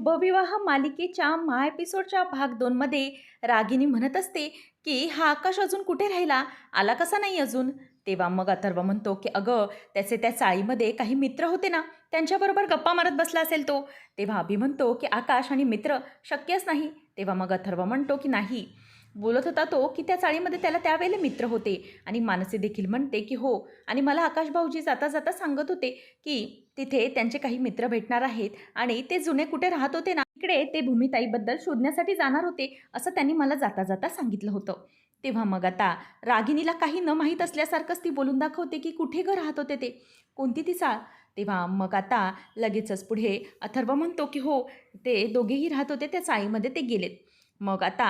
शुभविवाह मालिकेच्या मा एपिसोडच्या भाग दोनमध्ये रागिनी म्हणत असते की हा आकाश अजून कुठे राहिला? आला कसा नाही अजून? तेव्हा मग अथर्व म्हणतो की अगं त्याचे त्या चाळीमध्ये काही मित्र होते ना त्यांच्याबरोबर गप्पा मारत बसला असेल तो. तेव्हा अभि म्हणतो की आकाश आणि मित्र शक्यच नाही. तेव्हा मग अथर्व म्हणतो की नाही बोलत होता तो की त्या चाळीमध्ये त्याला त्यावेळेला मित्र होते. आणि मानसी देखील म्हणते की हो. आणि मला आकाश भाऊजी जाता जाता सांगत होते की तिथे त्यांचे काही मित्र भेटणार आहेत आणि ते जुने कुठे राहत होते ना इकडे ते भूमिताईबद्दल शोधण्यासाठी जाणार होते असं त्यांनी मला जाता जाता सांगितलं होतं. तेव्हा मग आता रागिनीला काही न माहीत असल्यासारखंच ती बोलून दाखवते की कुठे घर राहत होते ते. कोणती ती चाळ? तेव्हा मग आता लगेचच पुढे अथर्व म्हणतो की हो ते दोघेही राहत होते त्या चाळीमध्ये ते गेलेत. मग आता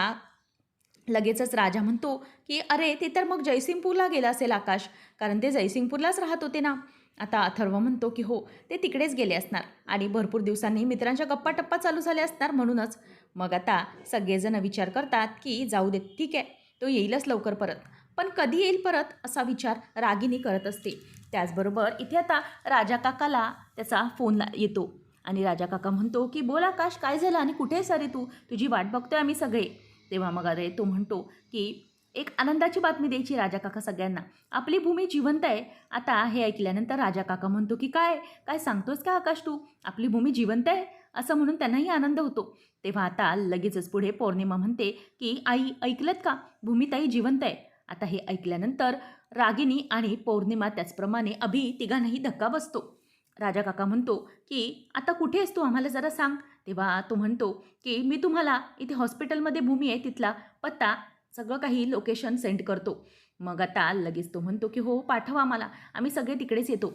लगेचच राजा म्हणतो की अरे ते तर मग जयसिंगपूरला गेलं असेल आकाश कारण ते जयसिंगपूरलाच राहत होते ना. आता अथर्व म्हणतो की हो ते तिकडेच गेले असणार आणि भरपूर दिवसांनी मित्रांच्या गप्पा टप्पा चालू झाले असणार म्हणूनच. मग आता सगळेजण विचार करतात की जाऊ देत ठीक आहे तो येईलच लवकर परत. पण कधी येईल परत असा विचार रागिनी करत असते. त्याचबरोबर इथे आता राजा काकाला त्याचा फोन ला येतो आणि राजा काका म्हणतो की बोल आकाश काय झालं आणि कुठे आहे सरे तू? तुझी वाट बघतोय आम्ही सगळे. तेव्हा मग अरे तो म्हणतो की एक आनंदाची बातमी द्यायची राजा काका सगळ्यांना. आपली भूमी जिवंत आहे. आता हे ऐकल्यानंतर राजा काका म्हणतो की काय? काय सांगतोस का आकाश तू? आपली भूमी जिवंत आहे? असं म्हणून त्यांनाही आनंद होतो. तेव्हा आता लगेचच पुढे पौर्णिमा म्हणते की आई ऐकलत का? भूमिताई जिवंत आहे. आता हे ऐकल्यानंतर रागिनी आणि पौर्णिमा त्याचप्रमाणे अभि तिघांनाही धक्का बसतो. राजा काका म्हणतो की आता कुठे आहेस तू? आम्हाला जरा सांग. तेव्हा तो म्हणतो की मी तुम्हाला इथे हॉस्पिटलमध्ये भूमी आहे तिथला पत्ता सगळं काही लोकेशन सेंड करतो. मग आता लगेच तो म्हणतो की हो पाठवा आम्हाला आम्ही सगळे तिकडेच येतो.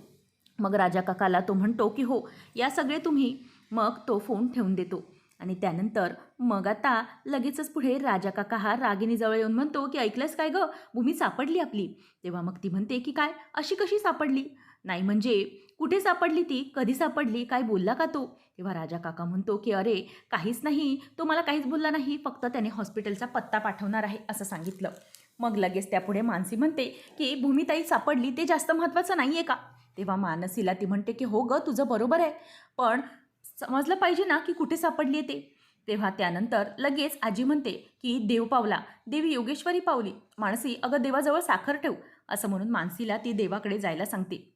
मग राजा काकाला तो म्हणतो की हो या सगळे तुम्ही. मग तो फोन ठेवून देतो. आणि त्यानंतर मग आता लगेचच पुढे राजा काका हा रागिनीजवळ येऊन म्हणतो की ऐकलंस काय गं? भूमी सापडली आपली. तेव्हा मग ती म्हणते की काय? अशी कशी सापडली? नाही म्हणजे कुठे सापडली ती? कधी सापडली? काय बोलला का तो? तेव्हा राजा काका म्हणतो की अरे काहीच नाही. तो मला काहीच बोलला नाही. फक्त त्याने हॉस्पिटलचा पत्ता पाठवणार आहे असं सांगितलं. मग लगेच त्यापुढे मानसी म्हणते की भूमिताई सापडली ते जास्त महत्त्वाचं नाही आहे का? तेव्हा मानसीला ती म्हणते की हो गं तुझं बरोबर आहे. पण समजलं पाहिजे ना की कुठे सापडली आहे ते. तेव्हा त्यानंतर लगेच आजी म्हणते की देव पावला. देवी योगेश्वरी पावली. मानसी अगं देवाजवळ साखर ठेव असं म्हणून मानसीला ती देवाकडे जायला सांगते.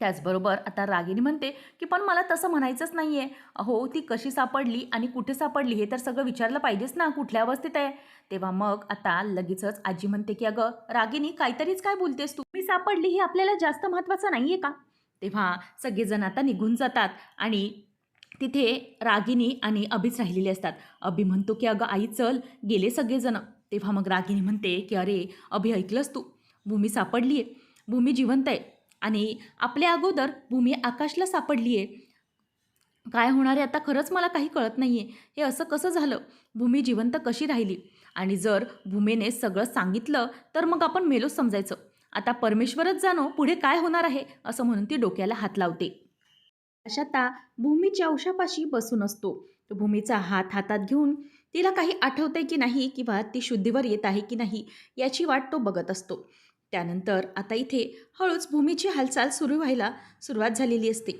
त्याचबरोबर आता रागिनी म्हणते की पण मला तसं म्हणायचंच नाही आहे अहो ती कशी सापडली आणि कुठे सापडली हे तर सगळं विचारलं पाहिजेच ना कुठल्या अवस्थेत आहे? तेव्हा मग आता लगेचच आजी म्हणते की अगं रागिनी काहीतरीच काय बोलतेस तू? मी सापडली हे आपल्याला जास्त महत्त्वाचं नाही आहे का? तेव्हा सगळेजण आता निघून जातात आणि तिथे रागिनी आणि अभिच राहिलेले असतात. अभि म्हणतो की अगं आई चल गेले सगळेजण. तेव्हा मग रागिनी म्हणते की अरे अभि ऐकलंस तू? भूमी सापडली आहे भूमी जिवंत आहे. आणि आपल्या अगोदर भूमी आकाशला सापडली आहे काय होणार आहे आता खरंच मला काही कळत नाही आहे हे असं कसं झालं? भूमी जिवंत कशी राहिली? आणि जर भूमीने सगळं सांगितलं तर मग आपण मेलोच समजायचं. आता परमेश्वरच जाणो पुढे काय होणार आहे असं म्हणून ती डोक्याला हात लावते. अशाता भूमीच्या औषापाशी बसून असतो. भूमीचा हात हातात घेऊन तिला काही आठवते की नाही किंवा ती शुद्धीवर येत आहे की नाही याची वाट तो बघत असतो. त्यानंतर आता इथे हळूच भूमीची हालचाल सुरू व्हायला सुरुवात झालेली असते.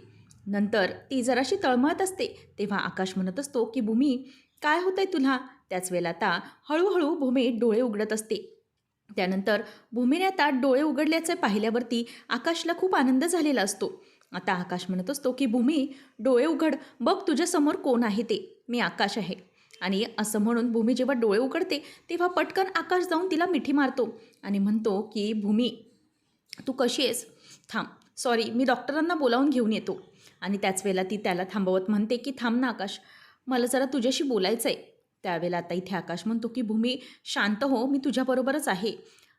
नंतर ती जराशी तळमळत असते तेव्हा आकाश म्हणत असतो की भूमी काय होतंय तुला? त्याच वेळेला आता हळूहळू भूमी डोळे उघडत असते. त्यानंतर भूमीने आता डोळे उघडल्याचे पाहिल्यावरती आकाशला खूप आनंद झालेला असतो. आता आकाश म्हणत असतो की भूमी डोळे उघड बघ तुझ्यासमोर कोण आहे ते? मी आकाश आहे. आणि असं म्हणून भूमी जेव्हा डोळे उघडते तेव्हा पटकन आकाश जाऊन तिला मिठी मारतो आणि म्हणतो की भूमी तू कशी आहेस? थांब सॉरी मी डॉक्टरांना बोलावून घेऊन येतो. आणि त्याच वेळेला ती त्याला थांबवत म्हणते की थांब ना आकाश मला जरा तुझ्याशी बोलायचं आहे त्यावेळेला आता इथे आकाश म्हणतो की भूमी शांत हो मी तुझ्याबरोबरच आहे.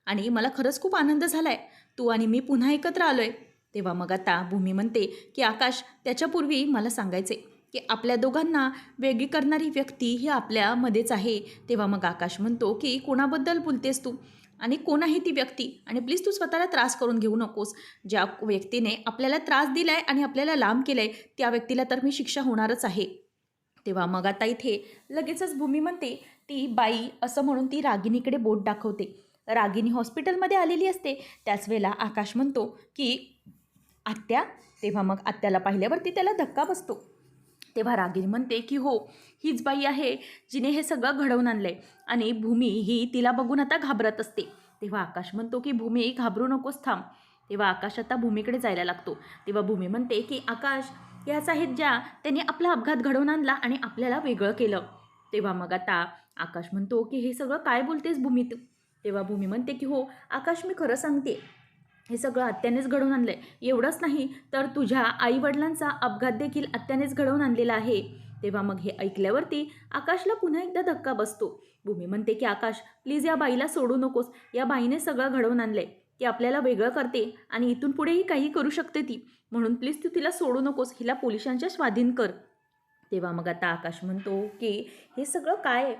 आणि मला खरंच खूप आनंद झाला आहे तू आणि मी पुन्हा एकत्र आलो आहे तेव्हा मग आता भूमी म्हणते की आकाश त्याच्यापूर्वी मला सांगायचे की आपल्या दोघांना वेगळी करणारी व्यक्ती ही आपल्यामध्येच आहे. तेव्हा मग आकाश म्हणतो की कोणाबद्दल बोलतेस तू? आणि कोण आहे ती व्यक्ती? आणि प्लीज तू स्वतःला त्रास करून घेऊ नकोस. ज्या व्यक्तीने आपल्याला त्रास दिला आहे आणि आपल्याला लांब केलं आहे त्या व्यक्तीला तर मी शिक्षा होणारच आहे. तेव्हा मग आता इथे लगेचच भूमी म्हणते ती बाई असं म्हणून ती रागिणीकडे बोट दाखवते. रागिनी हॉस्पिटलमध्ये आलेली असते. त्याच वेळेला आकाश म्हणतो की आत्या? तेव्हा मग आत्याला पाहिल्यावरती त्याला धक्का बसतो. तेव्हा रागिनी म्हणते की हो हीच बाई आहे जिने हे सगळं घडवून आणलंय आणि भूमी ही तिला बघून आता घाबरत असते. तेव्हा आकाश म्हणतो की भूमी घाबरू नकोस थांब. तेव्हा आकाश आता भूमीकडे जायला लागतो. तेव्हा भूमी म्हणते की आकाश याच आहेत ज्या त्यांनी आपला अपघात घडवून आणला आणि आपल्याला वेगळं केलं. तेव्हा मग आता आकाश म्हणतो की हे सगळं काय बोलतेस भूमी तू तेव्हा भूमी म्हणते की हो आकाश मी खरं सांगते हे सगळं आत्यानेच घडवून आणलं आहे एवढंच नाही तर तुझ्या आईवडिलांचा अपघात देखील आत्यानेच घडवून आणलेला आहे. तेव्हा मग हे ऐकल्यावरती आकाशला पुन्हा एकदा धक्का बसतो. भूमी म्हणते की आकाश प्लीज या बाईला सोडू नकोस. या बाईने सगळं घडवून आणलंय. ती आपल्याला वेगळं करते आणि इथून पुढेही काही करू शकते ती. म्हणून प्लीज तू तिला सोडू नकोस. हिला पोलिसांच्या स्वाधीन कर. तेव्हा मग आता आकाश म्हणतो की हे सगळं काय आहे?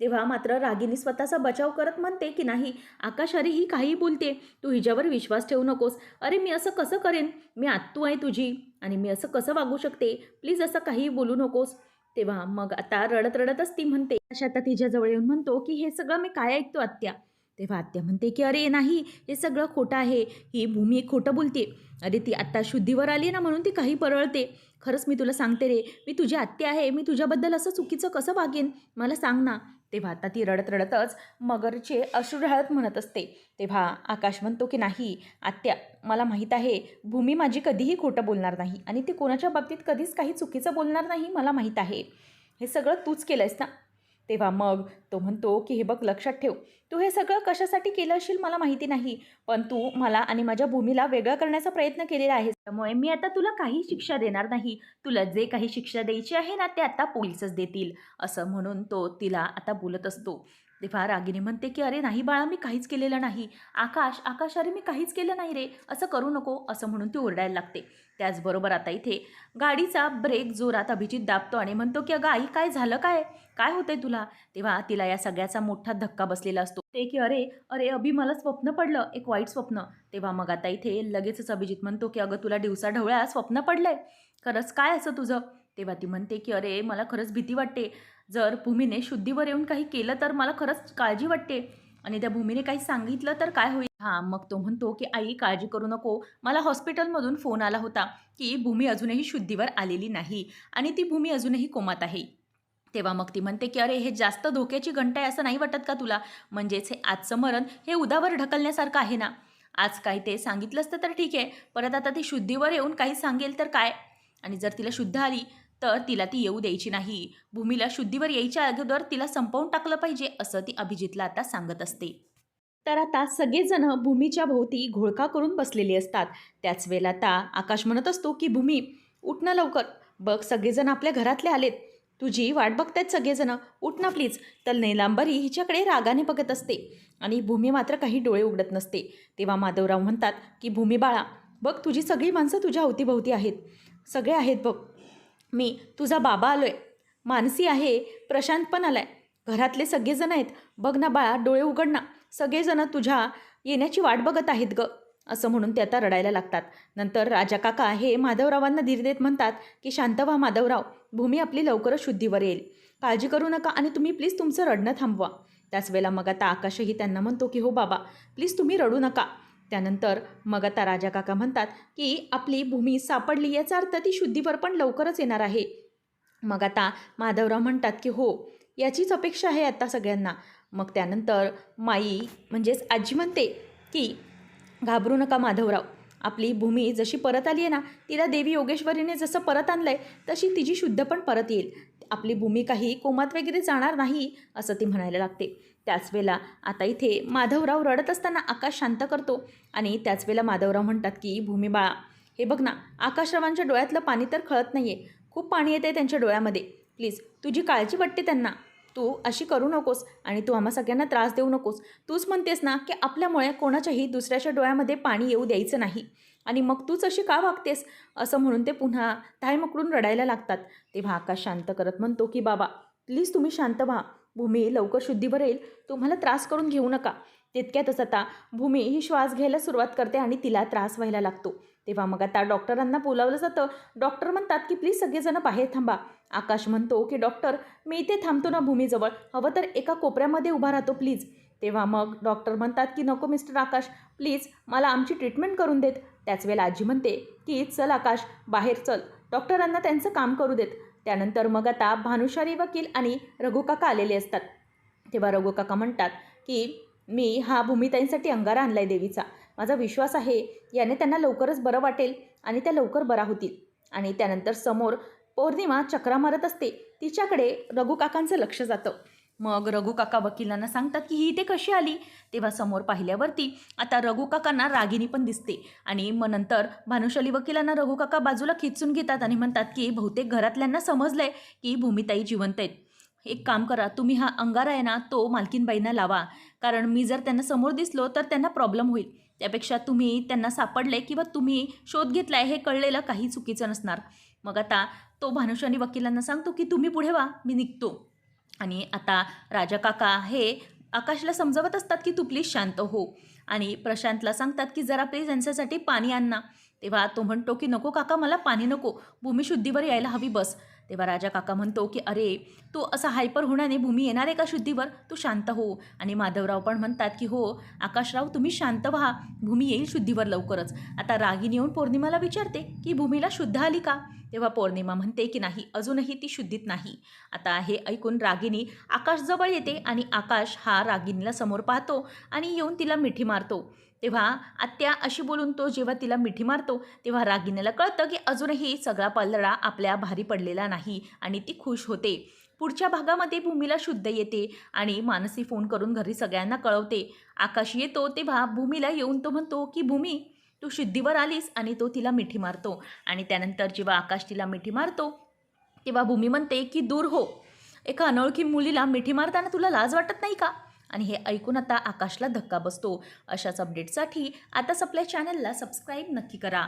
तेव्हा मात्र रागिनी स्वतःचा बचाव करत म्हणते की नाही आकाश अरे ही काही बोलते. तू हिच्यावर विश्वास ठेवू नकोस. अरे मी असं कसं करेन? मी आत्तू आहे तुझी. आणि मी असं कसं वागू शकते? प्लीज असं काही बोलू नकोस. तेव्हा मग आता रडत रडतच ती म्हणते अशा आता तिच्याजवळ येऊन म्हणतो की हे सगळं मी काय ऐकतो आत्या? तेव्हा आत्या म्हणते की अरे नाही हे सगळं खोटं आहे. ही भूमी खोटं बोलते. अरे ती आत्ता शुद्धीवर आली ना म्हणून ती काही परळते खरंच मी तुला सांगते रे मी तुझी आत्या आहे. मी तुझ्याबद्दल असं चुकीचं कसं वागेन? मला सांग ना. तेव्हा आता ती रडत रडतच मगरचे अश्रू ढाळत म्हणत असते. तेव्हा आकाश म्हणतो की नाही आत्या मला माहीत आहे भूमी माझी कधीही खोटं बोलणार नाही आणि ती कोणाच्या बाबतीत कधीच काही चुकीचं बोलणार नाही मला माहीत आहे. हे सगळं तूच केलंयस ना? तेव्हा मग तो म्हणतो की हे बघ लक्षात ठेव. तू हे सगळं कशासाठी केलं असेल मला माहिती नाही. पण तू मला आणि माझ्या भूमीला वेगळं करण्याचा प्रयत्न केलेला आहे त्यामुळे मी आता तुला काही शिक्षा देणार नाही. तुला जे काही शिक्षा द्यायची आहे ना ते आता पोलीसच देतील. असं म्हणून तो तिला आता बोलत असतो. तेव्हा रागिनी म्हणते की अरे नाही बाळा मी काहीच केलेलं नाही. आकाश आकाश अरे मी काहीच केलं नाही रे. असं करू नको असं म्हणून ती ओरडायला लागते. त्याचबरोबर आता इथे गाडीचा ब्रेक जोरात अभिजित दाबतो आणि म्हणतो की अगं आई काय झालं काय? काय होतंय तुला? तेव्हा तिला या सगळ्याचा मोठा धक्का बसलेला असतो. ते की अरे अरे अभि मला स्वप्न पडलं एक वाईट स्वप्न. तेव्हा मग आता इथे लगेचच अभिजित म्हणतो की अगं तुला दिवसा ढवळ्या स्वप्न पडलंय. खरंच काय असं तुझं? तेव्हा ती म्हणते की अरे मला खरंच भीती वाटते. जर भूमीने शुद्धीवर येऊन काही केलं तर मला खरंच काळजी वाटते. आणि त्या भूमीने काही सांगितलं तर काय होईल? हां मग तो म्हणतो की आई काळजी करू नको. मला हॉस्पिटलमधून फोन आला होता की भूमी अजूनही शुद्धीवर आलेली नाही आणि ती भूमी अजूनही कोमात आहे. तेव्हा मग ती म्हणते की अरे हे जास्त धोक्याची घंटा आहे असं नाही वाटत का तुला? म्हणजेच हे आजचं मरण हे उदावर ढकलण्यासारखं आहे ना. आज काय ते सांगितलं असतं तर ठीक आहे. परत आता ती शुद्धीवर येऊन काही सांगेल तर काय? आणि जर तिला शुद्ध आली तर तिला ती येऊ द्यायची नाही. भूमीला शुद्धीवर यायच्या अगोदर तिला संपवून टाकलं पाहिजे असं ती अभिजितला आता सांगत असते. तर आता सगळेजण भूमीच्या भोवती घोळका करून बसलेली असतात. त्याच वेळेला आता आकाश म्हणत असतो की भूमी उठ ना लवकर. बघ सगळेजण आपल्या घरातले आलेत. तुझी वाट बघतायत सगळेजण. उठ ना प्लीज तर नैलांबरी हिच्याकडे रागाने बघत असते. आणि भूमी मात्र काही डोळे उघडत नसते. तेव्हा माधवराव म्हणतात की भूमी बाळा बघ तुझी सगळी माणसं तुझ्या अवतीभोवती आहेत. सगळे आहेत बघ. मी तुझा बाबा आलो आहे मानसी आहे प्रशांत पण आला आहे घरातले सगळेजण आहेत. बघ ना बाळा डोळे उघड ना. सगळेजण तुझ्या येण्याची वाट बघत आहेत ग असं म्हणून ते आता रडायला लागतात. नंतर राजा काका हे माधवरावांना धीर देत म्हणतात की शांत व्हा माधवराव भूमी आपली लवकरच शुद्धीवर येईल. काळजी करू नका आणि तुम्ही प्लीज तुमचं रडणं थांबवा. त्याच वेळेला मग आता आकाशही त्यांना म्हणतो की हो बाबा प्लीज तुम्ही रडू नका. त्यानंतर मग आता राजा काका म्हणतात की आपली भूमी सापडली याचा अर्थ ती शुद्धीवर पण लवकरच येणार आहे. मग आता माधवराव म्हणतात की हो याचीच अपेक्षा आहे आता सगळ्यांना. मग त्यानंतर माई म्हणजेच आजी म्हणते की घाबरू नका माधवराव. आपली भूमी जशी परत आली आहे ना तिला देवी योगेश्वरीने जसं परत आणलं आहे तशी तिची शुद्ध पण परत येईल. आपली भूमी काही कोमात वगैरे जाणार नाही असं ती म्हणायला लागते. त्याच वेळेला आता इथे माधवराव रडत असताना आकाश शांत करतो आणि त्याच वेळेला माधवराव म्हणतात की भूमी बाळा हे बघ ना आकाशरावांच्या डोळ्यातलं पाणी तर खळत नाही आहे खूप पाणी येते त्यांच्या डोळ्यामध्ये. प्लीज तुझी काळजी वाटते त्यांना. तू अशी करू नकोस आणि तू आम्हा सगळ्यांना त्रास देऊ नकोस. तूच म्हणतेस ना की आपल्यामुळे कोणाच्याही दुसऱ्याच्या डोळ्यामध्ये पाणी येऊ द्यायचं नाही. आणि मग तूच अशी का वागतेस? असं म्हणून ते पुन्हा मकडून रडायला लागतात. तेव्हा आकाश शांत करत म्हणतो की बाबा प्लीज तुम्ही शांत व्हा. भूमी लवकर शुद्धीवर येईल. तुम्हाला त्रास करून घेऊ नका. तितक्यातच आता भूमी ही श्वास घ्यायला सुरुवात करते आणि तिला त्रास व्हायला लागतो. तेव्हा मग आता डॉक्टरांना बोलावलं जातं. डॉक्टर म्हणतात की प्लीज सगळेजण बाहेर थांबा. आकाश म्हणतो की डॉक्टर मी इथे थांबतो ना भूमीजवळ. हवं तर एका कोपऱ्यामध्ये उभा राहतो प्लीज. तेव्हा मग डॉक्टर म्हणतात की नको मिस्टर आकाश प्लीज मला आमची ट्रीटमेंट करून देत. त्याच वेळेला आजी म्हणते की चल आकाश बाहेर चल. डॉक्टरांना त्यांचं काम करू देत. त्यानंतर मग आता भानुशाली वकील आणि रघु काका आलेले असतात. तेव्हा रघु काका म्हणतात की मी हा भूमिताईंसाठी अंगारा आणला आहे देवीचा. माझा विश्वास आहे याने त्यांना लवकरच बरं वाटेल आणि त्या लवकर बरा होतील. आणि त्यानंतर समोर पौर्णिमा चक्रा मारत असते तिच्याकडे रघुकाकांचं लक्ष जातं. मग रघु काका वकिलांना सांगतात की ही इथे कशी आली? तेव्हा समोर पाहिल्यावरती आता रघुकाकांना रागिनी पण दिसते. आणि मग नंतर भानुशाली वकिलांना रघुकाका बाजूला खिचून घेतात आणि म्हणतात की बहुतेक घरातल्यांना समजलं आहे की भूमिताई जिवंत आहेत. एक काम करा तुम्ही हा अंगारा आहे ना तो मालकीनबाईंना लावा. कारण मी जर त्यांना समोर दिसलो तर त्यांना प्रॉब्लेम होईल. त्यापेक्षा तुम्ही त्यांना सापडले किंवा तुम्ही शोध घेतलाय हे कळलेलं काही चुकीचं नसणार. मग आता तो भानुशानी वकिलांना सांगतो की तुम्ही पुढे वा मी निघतो. आणि आता राजा काका हे आकाशला समजवत असतात की तू प्लीज शांत हो. आणि प्रशांतला सांगतात की जरा प्लीज यांच्यासाठी पाणी आण ना. तेव्हा तो म्हणतो की नको काका मला पाणी नको. भूमी शुद्धीवर यायला हवी बस. तेव्हा राजा काका म्हणतो की अरे तू असा हायपर होण्याने भूमी येणार आहे का शुद्धीवर? तू शांत हो. आणि माधवराव पण म्हणतात की हो आकाशराव तुम्ही शांत व्हा. भूमी येईल शुद्धीवर लवकरच. आता रागिनी येऊन पौर्णिमाला विचारते की भूमीला शुद्ध आली का? तेव्हा पौर्णिमा म्हणते की नाही अजूनही ती शुद्धीत नाही. आता हे ऐकून रागिनी आकाशजवळ येते आणि आकाश हा रागिनीला समोर पाहतो आणि येऊन तिला मिठी मारतो. तेव्हा आत्या अशी बोलून तो जेव्हा तिला मिठी मारतो तेव्हा रागिनीला कळतं की अजूनही सगळा पलडा आपल्या भारी पडलेला नाही आणि ती खुश होते. पुढच्या भागामध्ये भूमीला शुद्ध येते आणि मानसी फोन करून घरी सगळ्यांना कळवते. आकाश येतो तेव्हा भूमीला येऊन तो म्हणतो की भूमी तू शुद्धीवर आलीस आणि तो तिला मिठी मारतो. आणि त्यानंतर जेव्हा आकाश तिला मिठी मारतो तेव्हा भूमी म्हणते की दूर हो. एका अनोळखी मुलीला मिठी मारताना तुला लाज वाटत नाही का? आणि हे ऐकून आता आकाशला धक्का बसतो. अशाच अपडेटसाठी आताच आपल्या चॅनलला सबस्क्राईब नक्की करा.